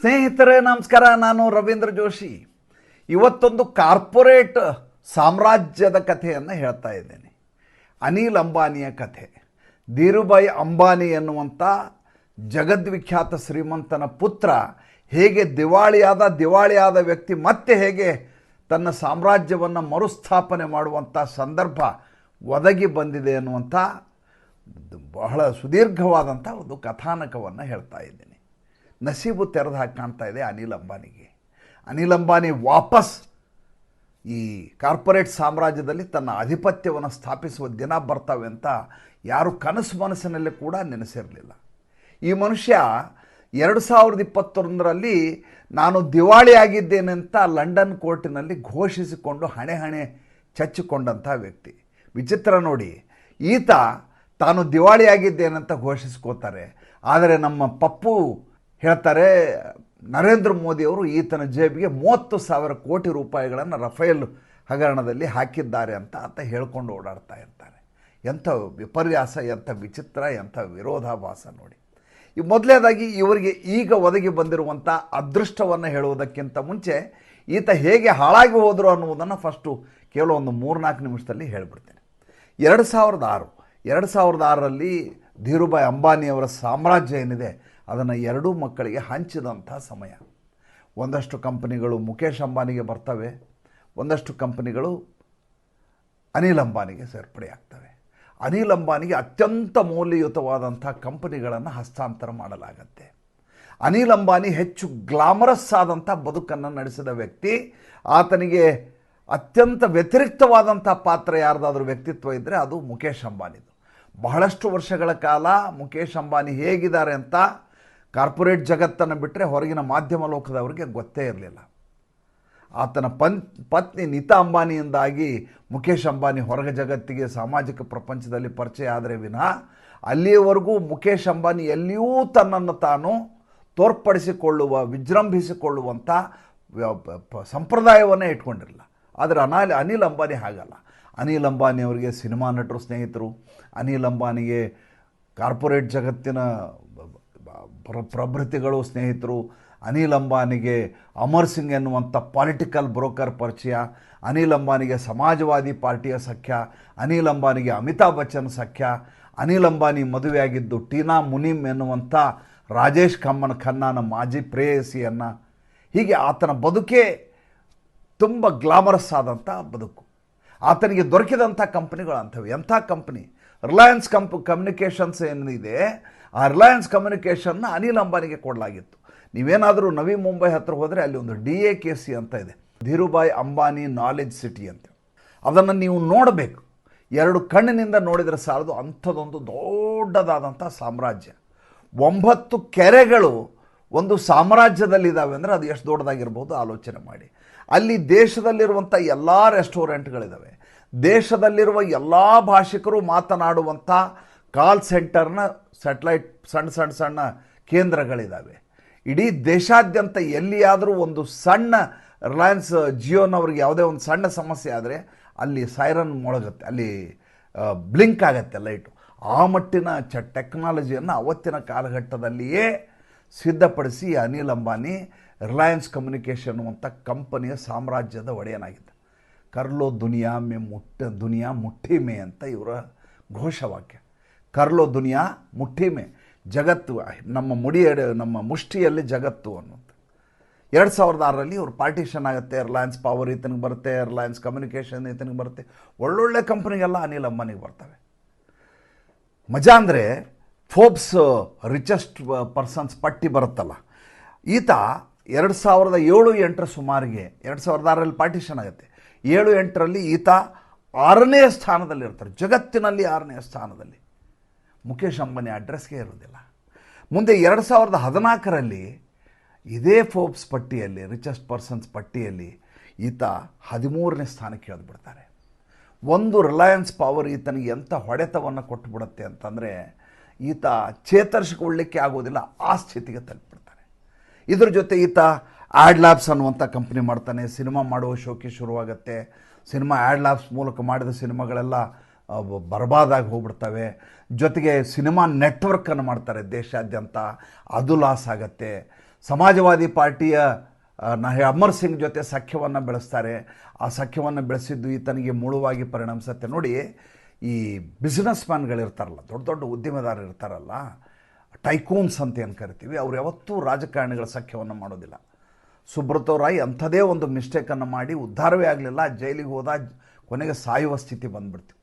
ಸ್ನೇಹಿತರೆ, ನಮಸ್ಕಾರ. ನಾನು ರವೀಂದ್ರ ಜೋಶಿ. ಇವತ್ತೊಂದು ಕಾರ್ಪೊರೇಟ್ ಸಾಮ್ರಾಜ್ಯದ ಕಥೆಯನ್ನು ಹೇಳ್ತಾ ಇದ್ದೇನೆ. ಅನಿಲ್ ಅಂಬಾನಿಯ ಕಥೆ. ಧೀರುಭಾಯಿ ಅಂಬಾನಿ ಎನ್ನುವಂಥ ಜಗದ್ವಿಖ್ಯಾತ ಶ್ರೀಮಂತನ ಪುತ್ರ, ಹೇಗೆ ದಿವಾಳಿಯಾದ ದಿವಾಳಿಯಾದ ವ್ಯಕ್ತಿ, ಮತ್ತೆ ಹೇಗೆ ತನ್ನ ಸಾಮ್ರಾಜ್ಯವನ್ನು ಮರುಸ್ಥಾಪನೆ ಮಾಡುವಂಥ ಸಂದರ್ಭ ಒದಗಿ ಬಂದಿದೆ ಅನ್ನುವಂಥ ಬಹಳ ಸುದೀರ್ಘವಾದಂಥ ಒಂದು ಕಥಾನಕವನ್ನು ಹೇಳ್ತಾ ಇದ್ದೀನಿ. ನಸೀಬು ತೆರೆದು ಹಾಕಿ ಕಾಣ್ತಾ ಇದೆ ಅನಿಲ್ ಅಂಬಾನಿಗೆ. ಅನಿಲ್ ಅಂಬಾನಿ ವಾಪಸ್ ಈ ಕಾರ್ಪೊರೇಟ್ ಸಾಮ್ರಾಜ್ಯದಲ್ಲಿ ತನ್ನ ಆಧಿಪತ್ಯವನ್ನು ಸ್ಥಾಪಿಸುವ ದಿನ ಬರ್ತವೆ ಅಂತ ಯಾರು ಕನಸು ಮನಸ್ಸಿನಲ್ಲಿ ಕೂಡ ನೆನೆಸಿರಲಿಲ್ಲ. ಈ ಮನುಷ್ಯ ಎರಡು ಸಾವಿರದ ಇಪ್ಪತ್ತೊಂದರಲ್ಲಿ ನಾನು ದಿವಾಳಿಯಾಗಿದ್ದೇನೆ ಅಂತ ಲಂಡನ್ ಕೋರ್ಟಿನಲ್ಲಿ ಘೋಷಿಸಿಕೊಂಡು ಹಣೆ ಹಣೆ ಚಚ್ಚಿಕೊಂಡಂಥ ವ್ಯಕ್ತಿ. ವಿಚಿತ್ರ ನೋಡಿ, ಈತ ತಾನು ದಿವಾಳಿಯಾಗಿದ್ದೇನಂತ ಘೋಷಿಸ್ಕೋತಾರೆ. ಆದರೆ ನಮ್ಮ ಪಪ್ಪು ಹೇಳ್ತಾರೆ, ನರೇಂದ್ರ ಮೋದಿಯವರು ಈತನ ಜೇಬಿಗೆ ಮೂವತ್ತು ಸಾವಿರ ಕೋಟಿ ರೂಪಾಯಿಗಳನ್ನು ರಫೇಲ್ ಹಗರಣದಲ್ಲಿ ಹಾಕಿದ್ದಾರೆ ಅಂತ ಅಂತ ಹೇಳ್ಕೊಂಡು ಓಡಾಡ್ತಾ ಇರ್ತಾರೆ. ಎಂಥ ವಿಪರ್ಯಾಸ, ಎಂಥ ವಿಚಿತ್ರ, ಎಂಥ ವಿರೋಧಾಭಾಸ ನೋಡಿ. ಈ ಮೊದಲನೇದಾಗಿ ಇವರಿಗೆ ಈಗ ಒದಗಿ ಬಂದಿರುವಂಥ ಅದೃಷ್ಟವನ್ನು ಹೇಳುವುದಕ್ಕಿಂತ ಮುಂಚೆ ಈತ ಹೇಗೆ ಹಾಳಾಗಿ ಹೋದರು ಅನ್ನುವುದನ್ನು ಫಸ್ಟು ಕೇವಲ ಒಂದು ಮೂರ್ನಾಲ್ಕು ನಿಮಿಷದಲ್ಲಿ ಹೇಳಿಬಿಡ್ತೇನೆ. ಎರಡು ಸಾವಿರದ ಆರು, ಎರಡು ಸಾವಿರದ ಆರರಲ್ಲಿ ಧೀರುಭಾಯ್ ಅಂಬಾನಿಯವರ ಸಾಮ್ರಾಜ್ಯ ಏನಿದೆ, ಅದನ್ನು ಎರಡೂ ಮಕ್ಕಳಿಗೆ ಹಂಚಿದಂಥ ಸಮಯ. ಒಂದಷ್ಟು ಕಂಪನಿಗಳು ಮುಖೇಶ್ ಅಂಬಾನಿಗೆ ಬರ್ತವೆ, ಒಂದಷ್ಟು ಕಂಪನಿಗಳು ಅನಿಲ್ ಅಂಬಾನಿಗೆ ಸೇರ್ಪಡೆಯಾಗ್ತವೆ ಅನಿಲ್ ಅಂಬಾನಿಗೆ ಅತ್ಯಂತ ಮೌಲ್ಯಯುತವಾದಂಥ ಕಂಪನಿಗಳನ್ನು ಹಸ್ತಾಂತರ ಮಾಡಲಾಗತ್ತೆ. ಅನಿಲ್ ಅಂಬಾನಿ ಹೆಚ್ಚು ಗ್ಲಾಮರಸ್ ಆದಂಥ ಬದುಕನ್ನು ನಡೆಸಿದ ವ್ಯಕ್ತಿ, ಆತನಿಗೆ ಅತ್ಯಂತ ವ್ಯತಿರಿಕ್ತವಾದಂಥ ಪಾತ್ರ ಯಾರ್ದಾದ್ರೂ ವ್ಯಕ್ತಿತ್ವ ಇದ್ದರೆ ಅದು ಮುಖೇಶ್ ಅಂಬಾನಿದು ಬಹಳಷ್ಟು ವರ್ಷಗಳ ಕಾಲ ಮುಖೇಶ್ ಅಂಬಾನಿ ಹೇಗಿದ್ದಾರೆ ಅಂತ ಕಾರ್ಪೊರೇಟ್ ಜಗತ್ತನ್ನು ಬಿಟ್ಟರೆ ಹೊರಗಿನ ಮಾಧ್ಯಮ ಲೋಕದವರಿಗೆ ಗೊತ್ತೇ ಇರಲಿಲ್ಲ. ಆತನ ಪನ್, ಪತ್ನಿ ನಿತಾ ಅಂಬಾನಿಯಿಂದಾಗಿ ಮುಖೇಶ್ ಅಂಬಾನಿ ಹೊರಗ ಜಗತ್ತಿಗೆ ಸಾಮಾಜಿಕ ಪ್ರಪಂಚದಲ್ಲಿ ಪರಿಚಯ ಆದರೆ ವಿನ ಅಲ್ಲಿಯವರೆಗೂ ಮುಖೇಶ್ ಅಂಬಾನಿ ಎಲ್ಲಿಯೂ ತನ್ನನ್ನು ತಾನು ತೋರ್ಪಡಿಸಿಕೊಳ್ಳುವ ವಿಜೃಂಭಿಸಿಕೊಳ್ಳುವಂಥ ಸಂಪ್ರದಾಯವನ್ನೇ ಇಟ್ಕೊಂಡಿರಲಿಲ್ಲ. ಆದರೆ ಅನಾಲ್, ಅನಿಲ್ ಅಂಬಾನಿ ಹಾಗಲ್ಲ. ಅನಿಲ್ ಅಂಬಾನಿ ಅವರಿಗೆ ಸಿನಿಮಾ ನಟರು ಸ್ನೇಹಿತರು, ಅನಿಲ್ ಅಂಬಾನಿಗೆ ಕಾರ್ಪೊರೇಟ್ ಜಗತ್ತಿನ ಪ್ರಭೃತಿಗಳು ಸ್ನೇಹಿತರು, ಅನಿಲ್ ಅಂಬಾನಿಗೆ ಅಮರ್ ಸಿಂಗ್ ಎನ್ನುವಂಥ ಪಾಲಿಟಿಕಲ್ ಬ್ರೋಕರ್ ಪರಿಚಯ, ಅನಿಲ್ ಅಂಬಾನಿಗೆ ಸಮಾಜವಾದಿ ಪಾರ್ಟಿಯ ಸಖ್ಯ, ಅನಿಲ್ ಅಂಬಾನಿಗೆ ಅಮಿತಾಬ್ ಬಚ್ಚನ್ ಸಖ್ಯ, ಅನಿಲ್ ಅಂಬಾನಿ ಮದುವೆಯಾಗಿದ್ದು ಟೀನಾ ಮುನಿಮ್ ಎನ್ನುವಂಥ ರಾಜೇಶ್ ಕಮ್ಮನ್ ಖನ್ನಾನ ಮಾಜಿ ಪ್ರೇಯಸಿಯನ್ನು. ಹೀಗೆ ಆತನ ಬದುಕೇ ತುಂಬ ಗ್ಲಾಮರಸ್ ಆದಂಥ ಬದುಕು. ಆತನಿಗೆ ದೊರಕಿದಂಥ ಕಂಪ್ನಿಗಳು ಅಂಥವು. ಎಂಥ ಕಂಪ್ನಿ? ರಿಲಯನ್ಸ್ ಕಂಪ್ ಕಮ್ಯುನಿಕೇಷನ್ಸ್ ಏನಿದೆ, ಆ ರಿಲಯನ್ಸ್ ಕಮ್ಯುನಿಕೇಷನ್ನ ಅನಿಲ್ ಅಂಬಾನಿಗೆ ಕೊಡಲಾಗಿತ್ತು. ನೀವೇನಾದರೂ ನವಿ ಮುಂಬೈ ಹತ್ರ ಹೋದರೆ ಅಲ್ಲಿ ಒಂದು ಡಿ ಎ ಕೆ ಸಿ ಅಂತ ಇದೆ. ಧೀರುಭಾಯ್ ಅಂಬಾನಿ ನಾಲೆಜ್ ಸಿಟಿ ಅಂತ. ಅದನ್ನು ನೀವು ನೋಡಬೇಕು. ಎರಡು ಕಣ್ಣಿನಿಂದ ನೋಡಿದರೆ ಸಾಲದು ಅಂಥದ್ದೊಂದು ದೊಡ್ಡದಾದಂಥ ಸಾಮ್ರಾಜ್ಯ. ಒಂಬತ್ತು ಕೆರೆಗಳು ಒಂದು ಸಾಮ್ರಾಜ್ಯದಲ್ಲಿದ್ದಾವೆ ಅಂದರೆ ಅದು ಎಷ್ಟು ದೊಡ್ಡದಾಗಿರ್ಬೋದು ಆಲೋಚನೆ ಮಾಡಿ. ಅಲ್ಲಿ ದೇಶದಲ್ಲಿರುವಂಥ ಎಲ್ಲ ರೆಸ್ಟೋರೆಂಟ್ಗಳಿದ್ದಾವೆ ದೇಶದಲ್ಲಿರುವ ಎಲ್ಲ ಭಾಷಿಕರು ಮಾತನಾಡುವಂಥ ಕಾಲ್ ಸೆಂಟರ್ನ ಸ್ಯಾಟಲೈಟ್ ಸಣ್ಣ ಸಣ್ಣ ಸಣ್ಣ ಕೇಂದ್ರಗಳಿದ್ದಾವೆ ಇಡೀ ದೇಶಾದ್ಯಂತ ಎಲ್ಲಿಯಾದರೂ ಒಂದು ಸಣ್ಣ ರಿಲಯನ್ಸ್ ಜಿಯೋನವ್ರಿಗೆ ಯಾವುದೇ ಒಂದು ಸಣ್ಣ ಸಮಸ್ಯೆ ಆದರೆ ಅಲ್ಲಿ ಸೈರನ್ ಮೊಳಗುತ್ತೆ, ಅಲ್ಲಿ ಬ್ಲಿಂಕ್ ಆಗತ್ತೆ ಲೈಟು. ಆ ಮಟ್ಟಿನ ಚ ಟೆಕ್ನಾಲಜಿಯನ್ನು ಅವತ್ತಿನ ಕಾಲಘಟ್ಟದಲ್ಲಿಯೇ ಸಿದ್ಧಪಡಿಸಿ ಅನಿಲ್ ಅಂಬಾನಿ ರಿಲಯನ್ಸ್ ಕಮ್ಯುನಿಕೇಷನ್ ಅಂತ ಕಂಪನಿಯ ಸಾಮ್ರಾಜ್ಯದ ಒಡೆಯನಾಗಿದ್ದ. ಕರ್ಲೋ ದುನಿಯಾ ಮೇ ಮುಟ್ಟ, ದುನಿಯಾ ಮುಟ್ಟಿ ಮೇ ಅಂತ ಇವರ ಘೋಷವಾಕ್ಯ. ಕರ್ಲೋ ದುನಿಯಾ ಮುಟ್ಟಿ ಮೇ, ಜಗತ್ತು, ನಮ್ಮ ಮುಡಿಯಡೆ ನಮ್ಮ ಮುಷ್ಟಿಯಲ್ಲಿ ಜಗತ್ತು ಅನ್ನೋದು ಎರಡು ಸಾವಿರದ ಆರರಲ್ಲಿ ಇವ್ರು ಪಾರ್ಟಿಷನ್ ಆಗುತ್ತೆ ರಿಲಯನ್ಸ್ ಪವರ್ ಈತನಿಗೆ ಬರುತ್ತೆ ರಿಲಯನ್ಸ್ ಕಮ್ಯುನಿಕೇಷನ್ ಈತನಿಗೆ ಬರುತ್ತೆ. ಒಳ್ಳೊಳ್ಳೆ ಕಂಪ್ನಿಗೆಲ್ಲ ಅನಿಲ್ ಅಂಬಾನಿಗೆ ಬರ್ತವೆ. ಮಜಾ ಅಂದರೆ ಫೋಬ್ಸ್ ರಿಚೆಸ್ಟ್ ಪರ್ಸನ್ಸ್ ಪಟ್ಟಿ ಬರುತ್ತಲ್ಲ. ಈತ ಎರಡು ಸಾವಿರದ ಏಳು ಎಂಟರ ಸುಮಾರಿಗೆ, ಎರಡು ಸಾವಿರದ ಆರರಲ್ಲಿ ಪಾರ್ಟಿಷನ್ ಆಗುತ್ತೆ. ಏಳು ಎಂಟರಲ್ಲಿ ಈತ ಆರನೇ ಸ್ಥಾನದಲ್ಲಿರ್ತಾರೆ. ಜಗತ್ತಿನಲ್ಲಿ ಆರನೇ ಸ್ಥಾನದಲ್ಲಿ. ಮುಖೇಶ್ ಅಂಬಾನಿ ಅಡ್ರೆಸ್ಗೆ ಇರೋದಿಲ್ಲ ಮುಂದೆ ಎರಡು ಸಾವಿರದ ಹದಿನಾಲ್ಕರಲ್ಲಿ ಇದೇ ಫೋಬ್ಸ್ ಪಟ್ಟಿಯಲ್ಲಿ ರಿಚೆಸ್ಟ್ ಪರ್ಸನ್ಸ್ ಪಟ್ಟಿಯಲ್ಲಿ ಈತ ಹದಿಮೂರನೇ ಸ್ಥಾನಕ್ಕೆ ಇಳಿದ್ಬಿಡ್ತಾರೆ. ಒಂದು ರಿಲಯನ್ಸ್ ಪವರ್ ಈತನಿಗೆ ಎಂಥ ಹೊಡೆತವನ್ನು ಕೊಟ್ಟುಬಿಡುತ್ತೆ ಅಂತಂದರೆ, ಈತ ಚೇತರಿಸಿಕೊಳ್ಳಿಕ್ಕೆ ಆಗೋದಿಲ್ಲ ಆ ಸ್ಥಿತಿಗೆ ತಲುಪಿಬಿಡ್ತಾನೆ ಇದ್ರ ಜೊತೆ ಈತ ಆ್ಯಡ್ ಲ್ಯಾಬ್ಸ್ ಅನ್ನುವಂಥ ಕಂಪ್ನಿ ಮಾಡ್ತಾನೆ. ಸಿನಿಮಾ ಮಾಡುವ ಶೋಕಿ ಶುರುವಾಗುತ್ತೆ. ಸಿನಿಮಾ ಆ್ಯಡ್ ಲ್ಯಾಬ್ಸ್ ಮೂಲಕ ಮಾಡಿದ ಸಿನಿಮಾಗಳೆಲ್ಲ ಬರ್ಬಾದಾಗಿ ಹೋಗ್ಬಿಡ್ತವೆ. ಜೊತೆಗೆ ಸಿನಿಮಾ ನೆಟ್ವರ್ಕನ್ನು ಮಾಡ್ತಾರೆ ದೇಶಾದ್ಯಂತ. ಅದು ಲಾಸ್ ಆಗತ್ತೆ. ಸಮಾಜವಾದಿ ಪಾರ್ಟಿಯ ಆ, ಅಮರ್ ಸಿಂಗ್ ಜೊತೆ ಸಖ್ಯವನ್ನು ಬೆಳೆಸ್ತಾರೆ. ಆ ಸಖ್ಯವನ್ನು ಬೆಳೆಸಿದ್ದು ಈತನಿಗೆ ಮುಳುವಾಗಿ ಪರಿಣಮಿಸುತ್ತೆ. ನೋಡಿ ಈ ಬಿಸ್ನೆಸ್ ಮ್ಯಾನ್ಗಳಿರ್ತಾರಲ್ಲ ದೊಡ್ಡ ದೊಡ್ಡ ಉದ್ಯಮದಾರರು ಇರ್ತಾರಲ್ಲ ಟೈಕೂನ್ಸ್ ಅಂತ ಏನು ಕರಿತೀವಿ, ಅವ್ರು ಯಾವತ್ತೂ ರಾಜಕಾರಣಿಗಳ ಸಖ್ಯವನ್ನು ಮಾಡೋದಿಲ್ಲ. ಸುಬ್ರತೋ ರಾಯ್ ಅಂಥದೇ ಒಂದು ಮಿಸ್ಟೇಕನ್ನು ಮಾಡಿ ಉದ್ಧಾರವೇ ಆಗಲಿಲ್ಲ, ಜೈಲಿಗೆ ಹೋದ ಕೊನೆಗೆ ಸಾಯುವ ಸ್ಥಿತಿ ಬಂದ್ಬಿಡ್ತು.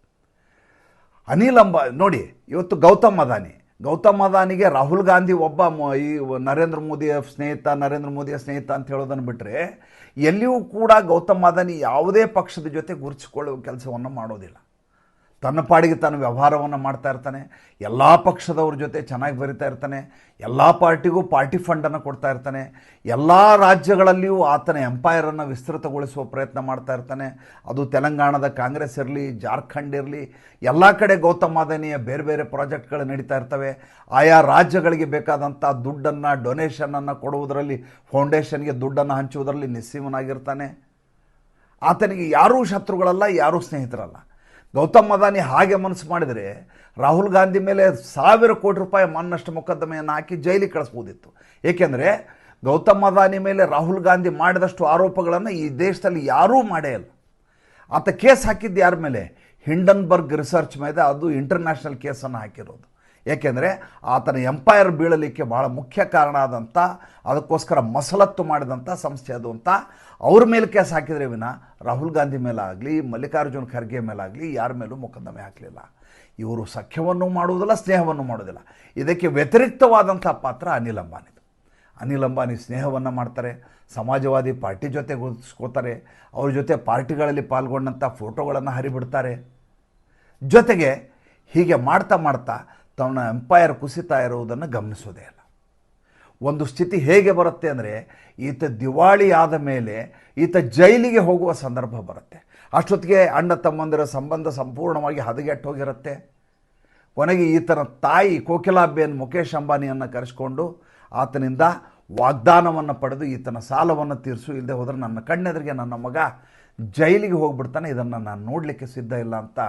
ಅನಿಲ್ ಅಂಬ, ನೋಡಿ, ಇವತ್ತು ಗೌತಮ್ ಅದಾನಿ. ಗೌತಮ್ ಅದಾನಿಗೆ ರಾಹುಲ್ ಗಾಂಧಿ ಒಬ್ಬ ಈ ನರೇಂದ್ರ ಮೋದಿಯ ಸ್ನೇಹಿತ, ನರೇಂದ್ರ ಮೋದಿಯ ಸ್ನೇಹಿತ ಅಂತ ಹೇಳೋದನ್ನು ಬಿಟ್ಟರೆ ಎಲ್ಲಿಯೂ ಕೂಡ ಗೌತಮ್ ಅದಾನಿ ಯಾವುದೇ ಪಕ್ಷದ ಜೊತೆ ಗುರುತಿಸಿಕೊಳ್ಳುವ ಕೆಲಸವನ್ನು ಮಾಡೋದಿಲ್ಲ. ತನ್ನ ಪಾಡಿಗೆ ತಾನು ವ್ಯವಹಾರವನ್ನು ಮಾಡ್ತಾ ಇರ್ತಾನೆ, ಎಲ್ಲ ಪಕ್ಷದವ್ರ ಜೊತೆ ಚೆನ್ನಾಗಿ ಬರಿತಾ ಇರ್ತಾನೆ, ಎಲ್ಲ ಪಾರ್ಟಿಗೂ ಪಾರ್ಟಿ ಫಂಡನ್ನು ಕೊಡ್ತಾ ಇರ್ತಾನೆ, ಎಲ್ಲ ರಾಜ್ಯಗಳಲ್ಲಿಯೂ ಆತನ ಎಂಪೈರನ್ನು ವಿಸ್ತೃತಗೊಳಿಸುವ ಪ್ರಯತ್ನ ಮಾಡ್ತಾ ಇರ್ತಾನೆ. ಅದು ತೆಲಂಗಾಣದ ಕಾಂಗ್ರೆಸ್ ಇರಲಿ, ಜಾರ್ಖಂಡ್ ಇರಲಿ, ಎಲ್ಲ ಕಡೆ ಗೌತಮ್ ಅದಾನಿಯ ಬೇರೆ ಬೇರೆ ಪ್ರಾಜೆಕ್ಟ್ಗಳು ನಡೀತಾ ಇರ್ತವೆ. ಆಯಾ ರಾಜ್ಯಗಳಿಗೆ ಬೇಕಾದಂಥ ದುಡ್ಡನ್ನು ಡೊನೇಷನನ್ನು ಕೊಡುವುದರಲ್ಲಿ ಫೌಂಡೇಶನ್ಗೆ ದುಡ್ಡನ್ನು ಹಂಚುವುದರಲ್ಲಿ ನಿಸ್ಸೀಮನಾಗಿರ್ತಾನೆ. ಆತನಿಗೆ ಯಾರೂ ಶತ್ರುಗಳಲ್ಲ, ಯಾರೂ ಸ್ನೇಹಿತರಲ್ಲ. ಗೌತಮ್ ಅದಾನಿ ಹಾಗೆ ಮನಸ್ಸು ಮಾಡಿದರೆ ರಾಹುಲ್ ಗಾಂಧಿ ಮೇಲೆ ಸಾವಿರ ಕೋಟಿ ರೂಪಾಯಿ ಮಾನನಷ್ಟ ಮೊಕದ್ದಮೆಯನ್ನು ಹಾಕಿ ಜೈಲಿಗೆ ಕಳಿಸ್ಬೋದಿತ್ತು. ಏಕೆಂದರೆ ಗೌತಮ್ ಅದಾನಿ ಮೇಲೆ ರಾಹುಲ್ ಗಾಂಧಿ ಮಾಡಿದಷ್ಟು ಆರೋಪಗಳನ್ನು ಈ ದೇಶದಲ್ಲಿ ಯಾರೂ ಮಾಡೇ ಇಲ್ಲ. ಆತ ಕೇಸ್ ಹಾಕಿದ್ದು ಯಾರ ಮೇಲೆ? ಹಿಂಡನ್ಬರ್ಗ್ ರಿಸರ್ಚ್ ಮೇಲೆ, ಅದು ಇಂಟರ್ನ್ಯಾಷನಲ್ ಕೇಸನ್ನು ಹಾಕಿರೋದು. ಏಕೆಂದರೆ ಆತನ ಎಂಪೈರ್ ಬೀಳಲಿಕ್ಕೆ ಬಹಳ ಮುಖ್ಯ ಕಾರಣ ಆದಂಥ ಅದಕ್ಕೋಸ್ಕರ ಮಸಲತ್ತು ಮಾಡಿದಂಥ ಸಂಸ್ಥೆ ಅದು ಅಂತ. ಅವ್ರ ಮೇಲೆ ಕೇಸ್ ಹಾಕಿದರೆ ವಿನ, ರಾಹುಲ್ ಗಾಂಧಿ ಮೇಲಾಗಲಿ, ಮಲ್ಲಿಕಾರ್ಜುನ್ ಖರ್ಗೆ ಮೇಲಾಗಲಿ ಯಾರ ಮೇಲೂ ಮೊಕದ್ದಮೆ ಹಾಕಲಿಲ್ಲ. ಇವರು ಸಖ್ಯವನ್ನು ಮಾಡುವುದಿಲ್ಲ, ಸ್ನೇಹವನ್ನು ಮಾಡೋದಿಲ್ಲ ಇದಕ್ಕೆ ವ್ಯತಿರಿಕ್ತವಾದಂಥ ಪಾತ್ರ ಅನಿಲ್ ಅಂಬಾನಿದು. ಅನಿಲ್ ಅಂಬಾನಿ ಸ್ನೇಹವನ್ನು ಮಾಡ್ತಾರೆ, ಸಮಾಜವಾದಿ ಪಾರ್ಟಿ ಜೊತೆ ಗುರುತಿಸ್ಕೋತಾರೆ, ಅವ್ರ ಜೊತೆ ಪಾರ್ಟಿಗಳಲ್ಲಿ ಪಾಲ್ಗೊಂಡಂಥ ಫೋಟೋಗಳನ್ನು ಹರಿಬಿಡ್ತಾರೆ. ಜೊತೆಗೆ ಹೀಗೆ ಮಾಡ್ತಾ ಮಾಡ್ತಾ ತನ್ನ ಎಂಪೈರ್ ಕುಸಿತಾ ಇರುವುದನ್ನು ಗಮನಿಸೋದೇ ಇಲ್ಲ ಒಂದು ಸ್ಥಿತಿ ಹೇಗೆ ಬರುತ್ತೆ ಅಂದರೆ, ಈತ ದಿವಾಳಿ ಆದ ಮೇಲೆ ಈತ ಜೈಲಿಗೆ ಹೋಗುವ ಸಂದರ್ಭ ಬರುತ್ತೆ. ಅಷ್ಟೊತ್ತಿಗೆ ಅಣ್ಣ ತಮ್ಮಂದಿರ ಸಂಬಂಧ ಸಂಪೂರ್ಣವಾಗಿ ಹದಗೆಟ್ಟು ಹೋಗಿರುತ್ತೆ. ಕೊನೆಗೆ ಈತನ ತಾಯಿ ಕೋಕಿಲಾಬೇನ್ ಮುಖೇಶ್ ಅಂಬಾನಿಯನ್ನು ಕರೆಸ್ಕೊಂಡು ಆತನಿಂದ ವಾಗ್ದಾನವನ್ನು ಪಡೆದು ಈತನ ಸಾಲವನ್ನು ತೀರಿಸು ಇಲ್ಲದೆ ಹೋದರೆ ನನ್ನ ಕಣ್ಣೆದುರಿಗೆ ನನ್ನ ಮಗ ಜೈಲಿಗೆ ಹೋಗ್ಬಿಡ್ತಾನೆ, ಇದನ್ನು ನಾನು ನೋಡಲಿಕ್ಕೆ ಸಿದ್ಧ ಇಲ್ಲ ಅಂತ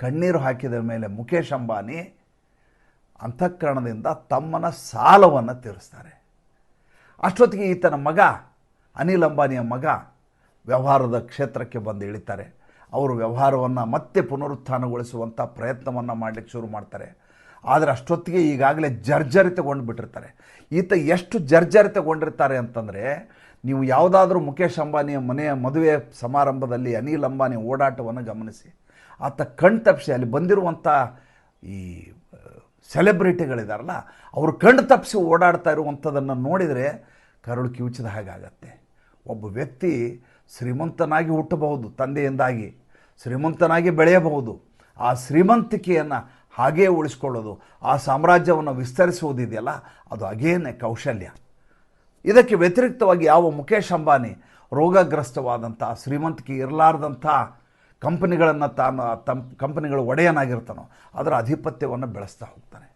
ಕಣ್ಣೀರು ಹಾಕಿದ ಮೇಲೆ ಮುಖೇಶ್ ಅಂಬಾನಿ ಅಂತಃಕರಣದಿಂದ ತಮ್ಮನ ಸಾಲವನ್ನು ತೀರಿಸ್ತಾರೆ. ಅಷ್ಟೊತ್ತಿಗೆ ಈತನ ಮಗ, ಅನಿಲ್ ಅಂಬಾನಿಯ ಮಗ, ವ್ಯವಹಾರದ ಕ್ಷೇತ್ರಕ್ಕೆ ಬಂದು ಇಳಿತಾರೆ. ಅವರು ವ್ಯವಹಾರವನ್ನು ಮತ್ತೆ ಪುನರುತ್ಥಾನಗೊಳಿಸುವಂಥ ಪ್ರಯತ್ನವನ್ನು ಮಾಡಲಿಕ್ಕೆ ಶುರು ಮಾಡ್ತಾರೆ. ಆದರೆ ಅಷ್ಟೊತ್ತಿಗೆ ಈಗಾಗಲೇ ಜರ್ಜರಿತಗೊಂಡು ಬಿಟ್ಟಿರ್ತಾರೆ. ಈತ ಎಷ್ಟು ಜರ್ಜರಿತಗೊಂಡಿರ್ತಾರೆ ಅಂತಂದರೆ, ನೀವು ಯಾವುದಾದ್ರೂ ಮುಖೇಶ್ ಅಂಬಾನಿಯ ಮನೆಯ ಮದುವೆ ಸಮಾರಂಭದಲ್ಲಿ ಅನಿಲ್ ಅಂಬಾನಿ ಓಡಾಟವನ್ನು ಗಮನಿಸಿ. ಆತ ಕಣ್ ತಪ್ಪಿಸಿ ಅಲ್ಲಿ ಬಂದಿರುವಂಥ ಈ ಸೆಲೆಬ್ರಿಟಿಗಳಿದಾರಲ್ಲ, ಅವರು ಕಣ್ಣು ತಪ್ಪಿಸಿ ಓಡಾಡ್ತಾ ಇರುವಂಥದ್ದನ್ನು ನೋಡಿದರೆ ಕರುಳು ಕಿವುಚಿದ ಹಾಗಾಗತ್ತೆ ಒಬ್ಬ ವ್ಯಕ್ತಿ ಶ್ರೀಮಂತನಾಗಿ ಹುಟ್ಟಬಹುದು, ತಂದೆಯಿಂದಾಗಿ, ಶ್ರೀಮಂತನಾಗಿ ಬೆಳೆಯಬಹುದು, ಆ ಶ್ರೀಮಂತಿಕೆಯನ್ನು ಹಾಗೇ ಉಳಿಸ್ಕೊಳ್ಳೋದು, ಆ ಸಾಮ್ರಾಜ್ಯವನ್ನು ವಿಸ್ತರಿಸುವುದಿದೆಯಲ್ಲ ಅದು ಅಗೇನೆ ಕೌಶಲ್ಯ. ಇದಕ್ಕೆ ವ್ಯತಿರಿಕ್ತವಾಗಿ ಯಾವ ಮುಖೇಶ್ ಅಂಬಾನಿ ರೋಗಗ್ರಸ್ತವಾದಂಥ ಶ್ರೀಮಂತಿಕೆ ಇರಲಾರ್ದಂಥ ಕಂಪನಿಗಳನ್ನು ತಾನು ತಮ್ಮ ಕಂಪನಿಗಳ ಒಡೆಯನಾಗಿರ್ತಾನೋ, ಅದರ ಆಧಿಪತ್ಯವನ್ನು ಬೆಳೆಸ್ತಾ ಹೋಗ್ತಾನೆ.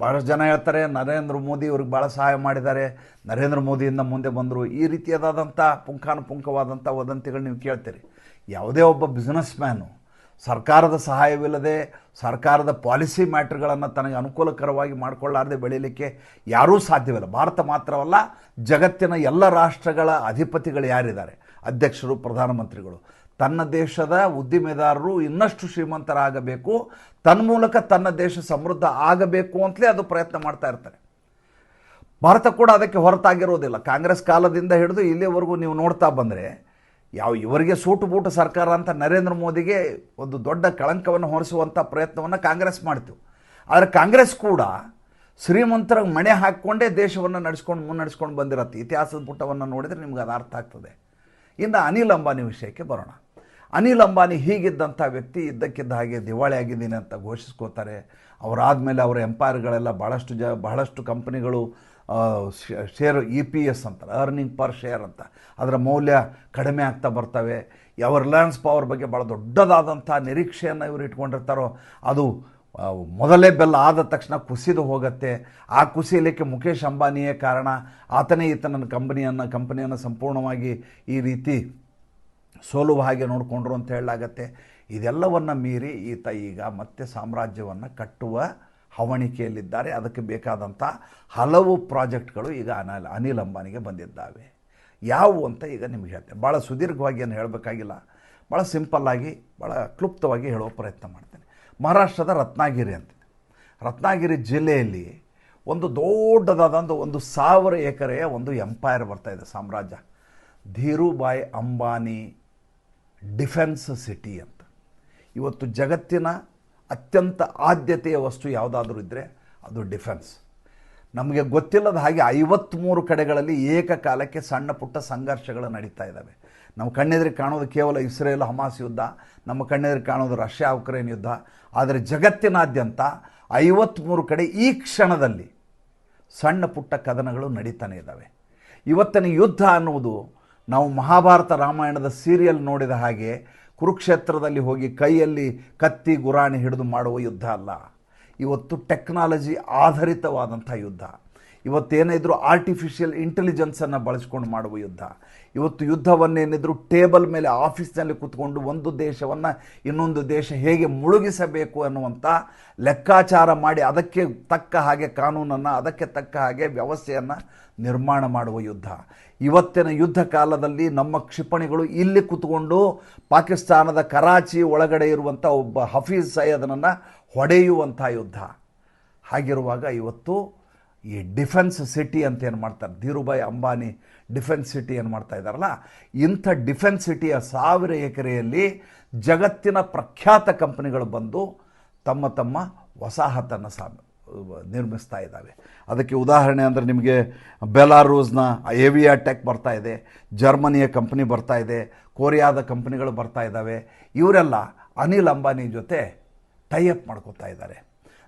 ಭಾಳಷ್ಟು ಜನ ಹೇಳ್ತಾರೆ, ನರೇಂದ್ರ ಮೋದಿ ಇವ್ರಿಗೆ ಭಾಳ ಸಹಾಯ ಮಾಡಿದ್ದಾರೆ, ನರೇಂದ್ರ ಮೋದಿಯಿಂದ ಮುಂದೆ ಬಂದರು. ಈ ರೀತಿಯಾದಂಥ ಪುಂಖಾನುಪುಂಖವಾದಂಥ ವದಂತಿಗಳು ನೀವು ಕೇಳ್ತೀರಿ. ಯಾವುದೇ ಒಬ್ಬ ಬಿಸ್ನೆಸ್ ಮ್ಯಾನು ಸರ್ಕಾರದ ಸಹಾಯವಿಲ್ಲದೆ ಸರ್ಕಾರದ ಪಾಲಿಸಿ ಮ್ಯಾಟ್ರ್ಗಳನ್ನು ತನಗೆ ಅನುಕೂಲಕರವಾಗಿ ಮಾಡಿಕೊಳ್ಳಾರದೆ ಬೆಳೀಲಿಕ್ಕೆ ಯಾರೂ ಸಾಧ್ಯವಿಲ್ಲ. ಭಾರತ ಮಾತ್ರವಲ್ಲ, ಜಗತ್ತಿನ ಎಲ್ಲ ರಾಷ್ಟ್ರಗಳ ಅಧಿಪತಿಗಳು ಯಾರಿದ್ದಾರೆ? ಅಧ್ಯಕ್ಷರು, ಪ್ರಧಾನಮಂತ್ರಿಗಳು. ತನ್ನ ದೇಶದ ಉದ್ದಿಮೆದಾರರು ಇನ್ನಷ್ಟು ಶ್ರೀಮಂತರಾಗಬೇಕು. ತನ್ಮೂಲಕ ತನ್ನ ದೇಶ ಸಮೃದ್ಧ ಆಗಬೇಕು ಅಂತಲೇ ಅದು ಪ್ರಯತ್ನ ಮಾಡ್ತಾ ಇರ್ತಾರೆ. ಭಾರತ ಕೂಡ ಅದಕ್ಕೆ ಹೊರತಾಗಿರೋದಿಲ್ಲ. ಕಾಂಗ್ರೆಸ್ ಕಾಲದಿಂದ ಹಿಡಿದು ಇಲ್ಲಿವರೆಗೂ ನೀವು ನೋಡ್ತಾ ಬಂದರೆ ಯಾವ ಇವರಿಗೆ ಸೂಟು ಬೂಟು ಸರ್ಕಾರ ಅಂತ ನರೇಂದ್ರ ಮೋದಿಗೆ ಒಂದು ದೊಡ್ಡ ಕಳಂಕವನ್ನು ಹೊರಿಸುವಂಥ ಪ್ರಯತ್ನವನ್ನು ಕಾಂಗ್ರೆಸ್ ಮಾಡ್ತೀವಿ ಆದರೆ ಕಾಂಗ್ರೆಸ್ ಕೂಡ ಶ್ರೀಮಂತರ ಮಣೆ ಹಾಕ್ಕೊಂಡೇ ದೇಶವನ್ನು ನಡೆಸ್ಕೊಂಡು ಮುನ್ನಡೆಸ್ಕೊಂಡು ಬಂದಿರತ್ತೆ. ಇತಿಹಾಸದ ಪುಟವನ್ನು ನೋಡಿದರೆ ನಿಮ್ಗೆ ಅದು ಅರ್ಥ ಆಗ್ತದೆ. ಇನ್ನು ಅನಿಲ್ ಅಂಬಾನಿ ವಿಷಯಕ್ಕೆ ಬರೋಣ. ಅನಿಲ್ ಅಂಬಾನಿ ಹೀಗಿದ್ದಂಥ ವ್ಯಕ್ತಿ ಇದ್ದಕ್ಕಿದ್ದ ಹಾಗೆ ದಿವಾಳಿ ಆಗಿದ್ದೀನಿ ಅಂತ ಘೋಷಿಸ್ಕೋತಾರೆ. ಅವರಾದಮೇಲೆ ಅವರ ಎಂಪೈರ್ಗಳೆಲ್ಲ ಭಾಳಷ್ಟು ಜ, ಬಹಳಷ್ಟು ಕಂಪ್ನಿಗಳು ಶೇರ್, ಇ ಪಿ ಎಸ್ ಅಂತ, ಅರ್ನಿಂಗ್ ಪರ್ ಶೇರ್ ಅಂತ, ಅದರ ಮೌಲ್ಯ ಕಡಿಮೆ ಆಗ್ತಾ ಬರ್ತವೆ. ಯಾವ ರಿಲಯನ್ಸ್ ಪವರ್ ಬಗ್ಗೆ ಭಾಳ ದೊಡ್ಡದಾದಂಥ ನಿರೀಕ್ಷೆಯನ್ನು ಇವರು ಇಟ್ಕೊಂಡಿರ್ತಾರೋ, ಅದು ಮೊದಲೇ ಬೆಲ್ಲ ಆದ ತಕ್ಷಣ ಕುಸಿದು ಹೋಗುತ್ತೆ. ಆ ಕುಸಿಯಲಿಕ್ಕೆ ಮುಖೇಶ್ ಅಂಬಾನಿಯೇ ಕಾರಣ. ಆತನೇ ಈತನ ಕಂಪನಿಯನ್ನು ಕಂಪನಿಯನ್ನು ಸಂಪೂರ್ಣವಾಗಿ ಈ ರೀತಿ ಸೋಲುವ ಹಾಗೆ ನೋಡಿಕೊಂಡ್ರು ಅಂತ ಹೇಳಲಾಗತ್ತೆ. ಇದೆಲ್ಲವನ್ನು ಮೀರಿ ಈತ ಈಗ ಮತ್ತೆ ಸಾಮ್ರಾಜ್ಯವನ್ನು ಕಟ್ಟುವ ಹವಣಿಕೆಯಲ್ಲಿದ್ದಾರೆ. ಅದಕ್ಕೆ ಬೇಕಾದಂಥ ಹಲವು ಪ್ರಾಜೆಕ್ಟ್ಗಳು ಈಗ ಅನಿಲ್ ಅನಿಲ್ ಅಂಬಾನಿಗೆ ಬಂದಿದ್ದಾವೆ. ಯಾವುವು ಅಂತ ಈಗ ನಿಮಗೆ ಹೇಳ್ತೇನೆ. ಭಾಳ ಸುದೀರ್ಘವಾಗಿ ಏನು ಹೇಳಬೇಕಾಗಿಲ್ಲ. ಭಾಳ ಸಿಂಪಲ್ಲಾಗಿ ಭಾಳ ಕ್ಲುಪ್ತವಾಗಿ ಹೇಳುವ ಪ್ರಯತ್ನ ಮಾಡ್ತೇನೆ. ಮಹಾರಾಷ್ಟ್ರದ ರತ್ನಾಗಿರಿ ಅಂತ. ರತ್ನಾಗಿರಿ ಜಿಲ್ಲೆಯಲ್ಲಿ ಒಂದು ದೊಡ್ಡದಾದ ಒಂದು ಸಾವಿರ ಎಕರೆಯ ಒಂದು ಎಂಪೈರ್ ಬರ್ತಾ ಇದೆ ಸಾಮ್ರಾಜ್ಯ. ಧೀರುಬಾಯಿ ಅಂಬಾನಿ ಡಿಫೆನ್ಸ್ ಸಿಟಿ ಅಂತ. ಇವತ್ತು ಜಗತ್ತಿನ ಅತ್ಯಂತ ಆದ್ಯತೆಯ ವಸ್ತು ಯಾವುದಾದ್ರೂ ಇದ್ದರೆ ಅದು ಡಿಫೆನ್ಸ್. ನಮಗೆ ಗೊತ್ತಿಲ್ಲದ ಹಾಗೆ ಐವತ್ತ್ಮೂರು ಕಡೆಗಳಲ್ಲಿ ಏಕಕಾಲಕ್ಕೆ ಸಣ್ಣ ಪುಟ್ಟ ಸಂಘರ್ಷಗಳು ನಡೀತಾ ಇದ್ದಾವೆ. ನಮ್ಮ ಕಣ್ಣೆದುರಿಗೆ ಕಾಣೋದು ಕೇವಲ ಇಸ್ರೇಲ್ ಹಮಾಸ್ ಯುದ್ಧ, ನಮ್ಮ ಕಣ್ಣೆದುರಿಗೆ ಕಾಣೋದು ರಷ್ಯಾ ಉಕ್ರೇನ್ ಯುದ್ಧ. ಆದರೆ ಜಗತ್ತಿನಾದ್ಯಂತ ಐವತ್ತ್ಮೂರು ಕಡೆ ಈ ಕ್ಷಣದಲ್ಲಿ ಸಣ್ಣ ಪುಟ್ಟ ಕದನಗಳು ನಡೀತಾನೆ ಇದ್ದಾವೆ. ಇವತ್ತಿನ ಯುದ್ಧ ಅನ್ನುವುದು ನಾವು ಮಹಾಭಾರತ ರಾಮಾಯಣದ ಸೀರಿಯಲ್ ನೋಡಿದ ಹಾಗೆ ಕುರುಕ್ಷೇತ್ರದಲ್ಲಿ ಹೋಗಿ ಕೈಯಲ್ಲಿ ಕತ್ತಿ ಗುರಾಣಿ ಹಿಡಿದು ಮಾಡುವ ಯುದ್ಧ ಅಲ್ಲ. ಇವತ್ತು ಟೆಕ್ನಾಲಜಿ ಆಧಾರಿತವಾದಂಥ ಯುದ್ಧ. ಇವತ್ತೇನಿದ್ರು ಆರ್ಟಿಫಿಷಿಯಲ್ ಇಂಟೆಲಿಜೆನ್ಸನ್ನು ಬಳಸ್ಕೊಂಡು ಮಾಡುವ ಯುದ್ಧ. ಇವತ್ತು ಯುದ್ಧವನ್ನೇನಿದ್ರು ಟೇಬಲ್ ಮೇಲೆ ಆಫೀಸ್ನಲ್ಲಿ ಕೂತ್ಕೊಂಡು ಒಂದು ದೇಶವನ್ನು ಇನ್ನೊಂದು ದೇಶ ಹೇಗೆ ಮುಳುಗಿಸಬೇಕು ಅನ್ನುವಂಥ ಲೆಕ್ಕಾಚಾರ ಮಾಡಿ ಅದಕ್ಕೆ ತಕ್ಕ ಹಾಗೆ ಕಾನೂನನ್ನು, ಅದಕ್ಕೆ ತಕ್ಕ ಹಾಗೆ ವ್ಯವಸ್ಥೆಯನ್ನು ನಿರ್ಮಾಣ ಮಾಡುವ ಯುದ್ಧ. ಇವತ್ತಿನ ಯುದ್ಧ ಕಾಲದಲ್ಲಿ ನಮ್ಮ ಕ್ಷಿಪಣಿಗಳು ಇಲ್ಲಿ ಕೂತ್ಕೊಂಡು ಪಾಕಿಸ್ತಾನದ ಕರಾಚಿ ಒಳಗಡೆ ಇರುವಂಥ ಒಬ್ಬ ಹಫೀಜ್ ಸೈಯದನನ್ನು ಹೊಡೆಯುವಂಥ ಯುದ್ಧ. ಹಾಗಿರುವಾಗ ಇವತ್ತು ಈ ಡಿಫೆನ್ಸ್ ಸಿಟಿ ಅಂತ ಏನು ಮಾಡ್ತಾರೆ? ಧೀರುಭಾಯಿ ಅಂಬಾನಿ ಡಿಫೆನ್ಸ್ ಸಿಟಿ ಏನು ಮಾಡ್ತಾ ಇದ್ದಾರಲ್ಲ? ಇಂಥ ಡಿಫೆನ್ಸ್ ಸಿಟಿಯ ಸಾವಿರ ಎಕರೆಯಲ್ಲಿ ಜಗತ್ತಿನ ಪ್ರಖ್ಯಾತ ಕಂಪನಿಗಳು ಬಂದು ತಮ್ಮ ತಮ್ಮ ವಸಾಹತನ್ನು ಸಾ ನಿರ್ಮಿಸ್ತಾ ಇದ್ದಾವೆ. ಅದಕ್ಕೆ ಉದಾಹರಣೆ ಅಂದರೆ ನಿಮಗೆ ಬೆಲಾರೂಸ್ನ ಏವಿಯಾ ಟೆಕ್ ಬರ್ತಾ ಇದೆ, ಜರ್ಮನಿಯ ಕಂಪ್ನಿ ಬರ್ತಾ ಇದೆ, ಕೊರಿಯಾದ ಕಂಪ್ನಿಗಳು ಬರ್ತಾ ಇದ್ದಾವೆ. ಇವರೆಲ್ಲ ಅನಿಲ್ ಅಂಬಾನಿ ಜೊತೆ ಟೈಅಪ್ ಮಾಡ್ಕೋತಾ ಇದ್ದಾರೆ.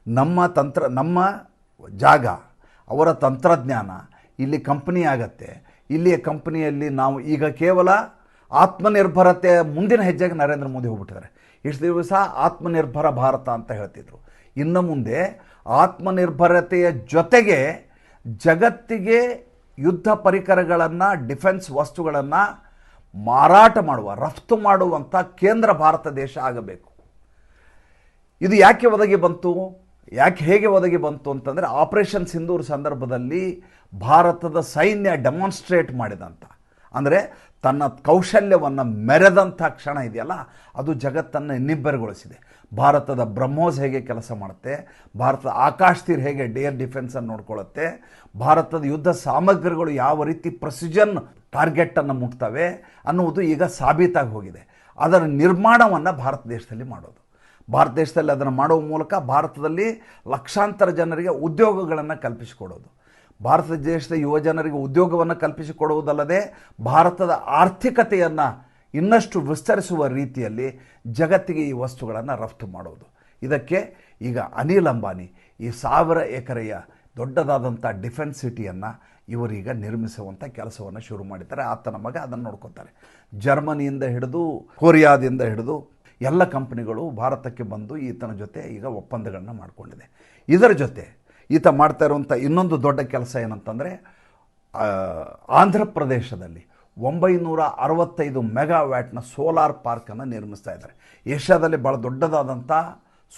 ನಮ್ಮ ತಂತ್ರ, ನಮ್ಮ ಜಾಗ ಅವರ ತಂತ್ರಜ್ಞಾನ ಇಲ್ಲಿ ಕಂಪ್ನಿ ಆಗತ್ತೆ. ಇಲ್ಲಿಯ ಕಂಪ್ನಿಯಲ್ಲಿ ನಾವು ಈಗ ಕೇವಲ ಆತ್ಮನಿರ್ಭರತೆ ಮುಂದಿನ ಹೆಜ್ಜೆಗೆ ನರೇಂದ್ರ ಮೋದಿ ಹೋಗ್ಬಿಟ್ಟಿದ್ದಾರೆ. ಇಷ್ಟು ದಿವಸ ಆತ್ಮನಿರ್ಭರ ಭಾರತ ಅಂತ ಹೇಳ್ತಿದ್ರು. ಇನ್ನು ಮುಂದೆ ಆತ್ಮನಿರ್ಭರತೆಯ ಜೊತೆಗೆ ಜಗತ್ತಿಗೆ ಯುದ್ಧ ಪರಿಕರಗಳನ್ನು, ಡಿಫೆನ್ಸ್ ವಸ್ತುಗಳನ್ನು ಮಾರಾಟ ಮಾಡುವ, ರಫ್ತು ಮಾಡುವಂಥ ಕೇಂದ್ರ ಭಾರತ ದೇಶ ಆಗಬೇಕು. ಇದು ಯಾಕೆ ಒದಗಿ ಬಂತು? ಯಾಕೆ ಹೇಗೆ ಒದಗಿ ಬಂತು ಅಂತಂದರೆ ಆಪರೇಷನ್ ಸಿಂಧೂರ್ ಸಂದರ್ಭದಲ್ಲಿ ಭಾರತದ ಸೈನ್ಯ ಡೆಮಾನ್ಸ್ಟ್ರೇಟ್ ಮಾಡಿದಂಥ ಅಂದರೆ ತನ್ನ ಕೌಶಲ್ಯವನ್ನು ಮೆರೆದಂಥ ಕ್ಷಣ ಇದೆಯಲ್ಲ, ಅದು ಜಗತ್ತನ್ನು ನಿಬ್ಬೆರಗೊಳಿಸಿದೆ ಭಾರತದ ಬ್ರಹ್ಮೋಸ್ ಹೇಗೆ ಕೆಲಸ ಮಾಡುತ್ತೆ, ಭಾರತದ ಆಕಾಶ್ ತೀರ್ ಹೇಗೆ ಡೇರ್ ಡಿಫೆನ್ಸನ್ನು ನೋಡ್ಕೊಳ್ಳುತ್ತೆ, ಭಾರತದ ಯುದ್ಧ ಸಾಮಗ್ರಿಗಳು ಯಾವ ರೀತಿ ಪ್ರೊಸಿಜನ್ ಟಾರ್ಗೆಟನ್ನು ಮುಟ್ತವೆ ಅನ್ನುವುದು ಈಗ ಸಾಬೀತಾಗಿ ಹೋಗಿದೆ. ಅದರ ನಿರ್ಮಾಣವನ್ನು ಭಾರತ ದೇಶದಲ್ಲಿ ಮಾಡೋದು. ಭಾರತ ದೇಶದಲ್ಲಿ ಅದನ್ನು ಮಾಡುವ ಮೂಲಕ ಭಾರತದಲ್ಲಿ ಲಕ್ಷಾಂತರ ಜನರಿಗೆ ಉದ್ಯೋಗಗಳನ್ನು ಕಲ್ಪಿಸಿಕೊಡೋದು. ಭಾರತ ದೇಶದ ಯುವ ಜನರಿಗೆ ಉದ್ಯೋಗವನ್ನು ಕಲ್ಪಿಸಿಕೊಡುವುದಲ್ಲದೆ ಭಾರತದ ಆರ್ಥಿಕತೆಯನ್ನು ಇನ್ನಷ್ಟು ವಿಸ್ತರಿಸುವ ರೀತಿಯಲ್ಲಿ ಜಗತ್ತಿಗೆ ಈ ವಸ್ತುಗಳನ್ನು ರಫ್ತು ಮಾಡೋದು. ಇದಕ್ಕೆ ಈಗ ಅನಿಲ್ ಅಂಬಾನಿ ಈ ಸಾವಿರ ಎಕರೆಯ ದೊಡ್ಡದಾದಂಥ ಡಿಫೆನ್ಸ್ ಸಿಟಿಯನ್ನು ಇವರೀಗ ನಿರ್ಮಿಸುವಂಥ ಕೆಲಸವನ್ನು ಶುರು ಮಾಡಿದ್ದಾರೆ. ಆತನ ಮಗ ಅದನ್ನು ನೋಡ್ಕೋತಾರೆ. ಜರ್ಮನಿಯಿಂದ ಹಿಡಿದು ಕೊರಿಯಾದಿಂದ ಹಿಡಿದು ಎಲ್ಲ ಕಂಪ್ನಿಗಳು ಭಾರತಕ್ಕೆ ಬಂದು ಈತನ ಜೊತೆ ಈಗ ಒಪ್ಪಂದಗಳನ್ನ ಮಾಡಿಕೊಂಡಿದೆ. ಇದರ ಜೊತೆ ಈತ ಮಾಡ್ತಾ ಇರುವಂಥ ಇನ್ನೊಂದು ದೊಡ್ಡ ಕೆಲಸ ಏನಂತಂದರೆ ಆಂಧ್ರ ಪ್ರದೇಶದಲ್ಲಿ ಒಂಬೈನೂರ ಅರವತ್ತೈದು ಮೆಗಾವ್ಯಾಟ್ನ ಸೋಲಾರ್ ಪಾರ್ಕನ್ನು ನಿರ್ಮಿಸ್ತಾ ಇದ್ದಾರೆ. ಏಷ್ಯಾದಲ್ಲಿ ಭಾಳ ದೊಡ್ಡದಾದಂಥ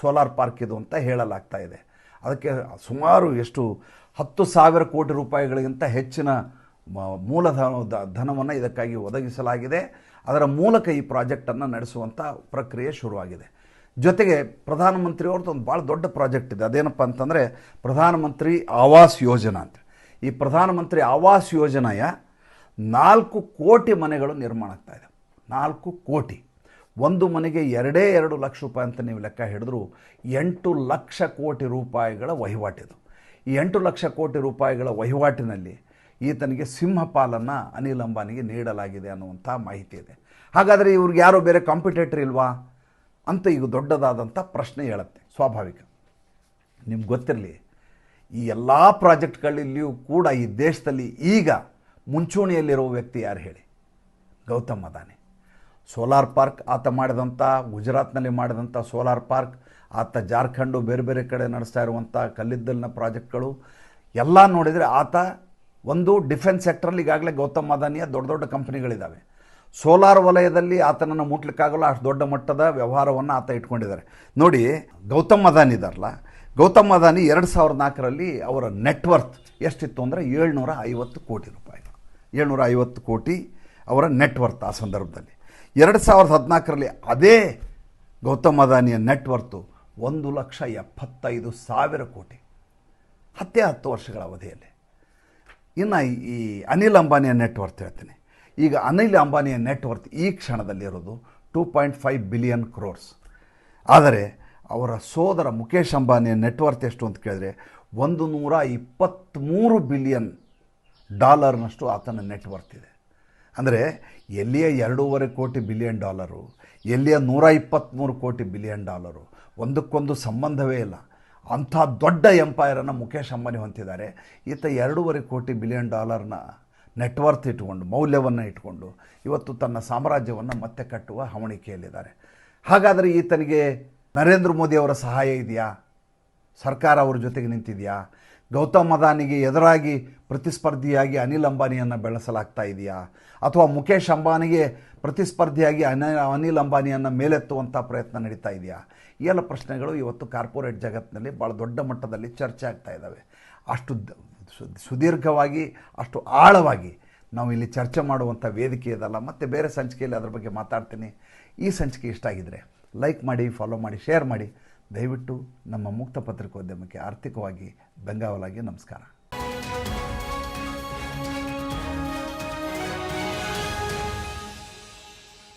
ಸೋಲಾರ್ ಪಾರ್ಕ್ ಇದು ಅಂತ ಹೇಳಲಾಗ್ತಾ ಇದೆ. ಅದಕ್ಕೆ ಸುಮಾರು ಎಷ್ಟು ಹತ್ತು ಸಾವಿರ ಕೋಟಿ ರೂಪಾಯಿಗಳಿಗಿಂತ ಹೆಚ್ಚಿನ ಮೂಲಧನ ಧನವನ್ನು ಇದಕ್ಕಾಗಿ ಒದಗಿಸಲಾಗಿದೆ. ಅದರ ಮೂಲಕ ಈ ಪ್ರಾಜೆಕ್ಟನ್ನು ನಡೆಸುವಂಥ ಪ್ರಕ್ರಿಯೆ ಶುರುವಾಗಿದೆ. ಜೊತೆಗೆ ಪ್ರಧಾನಮಂತ್ರಿಯವ್ರದ್ದು ಒಂದು ಭಾಳ ದೊಡ್ಡ ಪ್ರಾಜೆಕ್ಟ್ ಇದೆ. ಅದೇನಪ್ಪ ಅಂತಂದರೆ ಪ್ರಧಾನಮಂತ್ರಿ ಆವಾಸ್ ಯೋಜನಾ ಅಂತ. ಈ ಪ್ರಧಾನಮಂತ್ರಿ ಆವಾಸ್ ಯೋಜನೆಯ ನಾಲ್ಕು ಕೋಟಿ ಮನೆಗಳು ನಿರ್ಮಾಣ ಆಗ್ತಾ ಇದೆ. ನಾಲ್ಕು ಕೋಟಿ. ಒಂದು ಮನೆಗೆ ಎರಡೇ ಎರಡು ಲಕ್ಷ ರೂಪಾಯಿ ಅಂತ ನೀವು ಲೆಕ್ಕ ಹಿಡಿದ್ರು ಎಂಟು ಲಕ್ಷ ಕೋಟಿ ರೂಪಾಯಿಗಳ ವಹಿವಾಟಿದು. ಈ ಎಂಟು ಲಕ್ಷ ಕೋಟಿ ರೂಪಾಯಿಗಳ ವಹಿವಾಟಿನಲ್ಲಿ ಈತನಿಗೆ ಸಿಂಹಪಾಲನ್ನು ಅನಿಲ್ ಅಂಬಾನಿಗೆ ನೀಡಲಾಗಿದೆ ಅನ್ನುವಂಥ ಮಾಹಿತಿ ಇದೆ. ಹಾಗಾದರೆ ಇವ್ರಿಗೆ ಯಾರೋ ಬೇರೆ ಕಾಂಪಿಟೇಟರ್ ಇಲ್ವಾ ಅಂತ ಈಗ ದೊಡ್ಡದಾದಂಥ ಪ್ರಶ್ನೆ ಹೇಳುತ್ತೆ, ಸ್ವಾಭಾವಿಕ. ನಿಮ್ಗೆ ಗೊತ್ತಿರಲಿ, ಈ ಎಲ್ಲ ಪ್ರಾಜೆಕ್ಟ್ಗಳಲ್ಲಿಯೂ ಕೂಡ ಈ ದೇಶದಲ್ಲಿ ಈಗ ಮುಂಚೂಣಿಯಲ್ಲಿರುವ ವ್ಯಕ್ತಿ ಯಾರು ಹೇಳಿ? ಗೌತಮ್ ಅದಾನಿ. ಸೋಲಾರ್ ಪಾರ್ಕ್ ಆತ ಮಾಡಿದಂಥ, ಗುಜರಾತ್ನಲ್ಲಿ ಮಾಡಿದಂಥ ಸೋಲಾರ್ ಪಾರ್ಕ್, ಆತ ಜಾರ್ಖಂಡು ಬೇರೆ ಬೇರೆ ಕಡೆ ನಡೆಸ್ತಾ ಇರುವಂಥ ಕಲ್ಲಿದ್ದಲಿನ ಪ್ರಾಜೆಕ್ಟ್ಗಳು, ಎಲ್ಲ ನೋಡಿದರೆ ಆತ ಒಂದು ಡಿಫೆನ್ಸ್ ಸೆಕ್ಟ್ರಲ್ಲಿ ಈಗಾಗಲೇ ಗೌತಮ್ ಅದಾನಿಯ ದೊಡ್ಡ ದೊಡ್ಡ ಕಂಪ್ನಿಗಳಿದ್ದಾವೆ ಸೋಲಾರ್ ವಲಯದಲ್ಲಿ ಆತನನ್ನು ಮುಟ್ಲಿಕ್ಕಾಗಲ್ಲ, ಅಷ್ಟು ದೊಡ್ಡ ಮಟ್ಟದ ವ್ಯವಹಾರವನ್ನು ಆತ ಇಟ್ಕೊಂಡಿದ್ದಾರೆ. ನೋಡಿ, ಗೌತಮ್ ಅದಾನಿ ಇದಾರಲ್ಲ, ಗೌತಮ್ ಅದಾನಿ ಎರಡು ಸಾವಿರದ ನಾಲ್ಕರಲ್ಲಿ ಅವರ ನೆಟ್ವರ್ತ್ ಎಷ್ಟಿತ್ತು ಅಂದರೆ ಏಳ್ನೂರ ಐವತ್ತು ಕೋಟಿ ರೂಪಾಯಿ. ಏಳ್ನೂರ ಐವತ್ತು ಕೋಟಿ ಅವರ ನೆಟ್ವರ್ತ್ ಆ ಸಂದರ್ಭದಲ್ಲಿ. ಎರಡು ಸಾವಿರದ ಹದಿನಾಲ್ಕರಲ್ಲಿ ಅದೇ ಗೌತಮ್ ಅದಾನಿಯ ನೆಟ್ವರ್ತು ಒಂದು ಲಕ್ಷ ಎಪ್ಪತ್ತೈದು ಸಾವಿರ ಕೋಟಿ. ಹತ್ತೇ ಹತ್ತು ವರ್ಷಗಳ ಅವಧಿಯಲ್ಲಿ. ಇನ್ನು ಈ ಅನಿಲ್ ಅಂಬಾನಿಯ ನೆಟ್ವರ್ತ್ ಹೇಳ್ತೀನಿ. ಈಗ ಅನಿಲ್ ಅಂಬಾನಿಯ ನೆಟ್ವರ್ತ್ ಈ ಕ್ಷಣದಲ್ಲಿರೋದು two point five billion crores. ಆದರೆ ಅವರ ಸೋದರ ಮುಖೇಶ್ ಅಂಬಾನಿಯ ನೆಟ್ವರ್ತ್ ಎಷ್ಟು ಅಂತ ಕೇಳಿದ್ರೆ ಒಂದು ನೂರ ಇಪ್ಪತ್ತ್ಮೂರು ಬಿಲಿಯನ್ ಡಾಲರ್ನಷ್ಟು ಆತನ ನೆಟ್ವರ್ತ್ ಇದೆ. ಅಂದರೆ ಎಲ್ಲಿಯ ಎರಡೂವರೆ ಕೋಟಿ ಬಿಲಿಯನ್ ಡಾಲರು, ಎಲ್ಲಿಯ ನೂರ ಇಪ್ಪತ್ತ್ಮೂರು ಕೋಟಿ ಬಿಲಿಯನ್ ಡಾಲರು, ಒಂದಕ್ಕೊಂದು ಸಂಬಂಧವೇ ಇಲ್ಲ. ಅಂಥ ದೊಡ್ಡ ಎಂಪೈರನ್ನು ಮುಖೇಶ್ ಅಂಬಾನಿ ಹೊಂದಿದ್ದಾರೆ. ಈತ ಎರಡೂವರೆ ಕೋಟಿ ಬಿಲಿಯನ್ ಡಾಲರ್ನ ನೆಟ್ವರ್ತ್ ಇಟ್ಕೊಂಡು, ಮೌಲ್ಯವನ್ನು ಇಟ್ಕೊಂಡು ಇವತ್ತು ತನ್ನ ಸಾಮ್ರಾಜ್ಯವನ್ನು ಮತ್ತೆ ಕಟ್ಟುವ ಹವಣಿಕೆಯಲ್ಲಿದ್ದಾರೆ. ಹಾಗಾದರೆ ಈತನಿಗೆ ನರೇಂದ್ರ ಮೋದಿ ಅವರ ಸಹಾಯ ಇದೆಯಾ? ಸರ್ಕಾರ ಅವ್ರ ಜೊತೆಗೆ ನಿಂತಿದೆಯಾ? ಗೌತಮ್ ಅದಾನಿಗೆ ಎದುರಾಗಿ ಪ್ರತಿಸ್ಪರ್ಧಿಯಾಗಿ ಅನಿಲ್ ಅಂಬಾನಿಯನ್ನು ಬೆಳೆಸಲಾಗ್ತಾ ಇದೆಯಾ? ಅಥವಾ ಮುಖೇಶ್ ಅಂಬಾನಿಗೆ ಪ್ರತಿಸ್ಪರ್ಧಿಯಾಗಿ ಅನ ಅನಿಲ್ ಅಂಬಾನಿಯನ್ನು ಮೇಲೆತ್ತುವಂಥ ಪ್ರಯತ್ನ ನಡೀತಾ ಇದೆಯಾ? ಈ ಎಲ್ಲ ಪ್ರಶ್ನೆಗಳು ಇವತ್ತು ಕಾರ್ಪೊರೇಟ್ ಜಗತ್ತಿನಲ್ಲಿ ಭಾಳ ದೊಡ್ಡ ಮಟ್ಟದಲ್ಲಿ ಚರ್ಚೆ ಆಗ್ತಾ ಇದ್ದಾವೆ ಅಷ್ಟು ಸುದೀರ್ಘವಾಗಿ, ಅಷ್ಟು ಆಳವಾಗಿ ನಾವು ಇಲ್ಲಿ ಚರ್ಚೆ ಮಾಡುವಂಥ ವೇದಿಕೆ ಇದಲ್ಲ. ಮತ್ತು ಬೇರೆ ಸಂಚಿಕೆಯಲ್ಲಿ ಅದ್ರ ಬಗ್ಗೆ ಮಾತಾಡ್ತೀನಿ. ಈ ಸಂಚಿಕೆ ಇಷ್ಟ ಆಗಿದ್ದರೆ ಲೈಕ್ ಮಾಡಿ, ಫಾಲೋ ಮಾಡಿ, ಶೇರ್ ಮಾಡಿ. ದಯವಿಟ್ಟು ನಮ್ಮ ಮುಕ್ತ ಪತ್ರಿಕೋದ್ಯಮಕ್ಕೆ ಆರ್ಥಿಕವಾಗಿ ಬೆಂಗಾವಲಾಗಿ ನಮಸ್ಕಾರ.